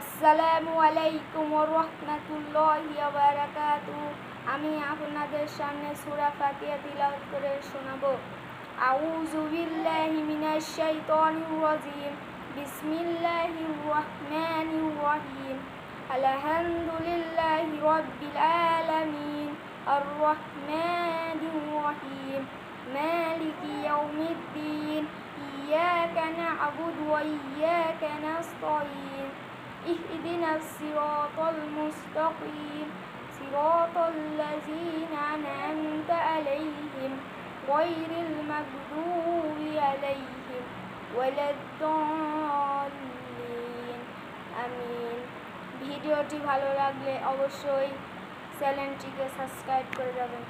আসসালামু আলাইকুম রহমাতুল্লাহি বারাকাতু আমি আপনাদের সামনে সূরা ফাতিহা তিলাওয়াত করে শোনাবো আউযু বিল্লাহি মিনাশ শাইতানির রাজিম বিসমিল্লাহির রহমানির রহিম আলহামদুলিল্লাহি রাব্বিল আলামিন আর রহমানির রহিম মালিকি ইয়াউমিদ্দিন إياك نعبد وإياك نستعين اهدنا الصراط المستقيم صراط الذين أنعمت عليهم غير المغضوب عليهم ولا الضالين আমিন ভিডিওটি ভালো লাগলে অবশ্যই চ্যানেলটিকে সাবস্ক্রাইব করে যাবেন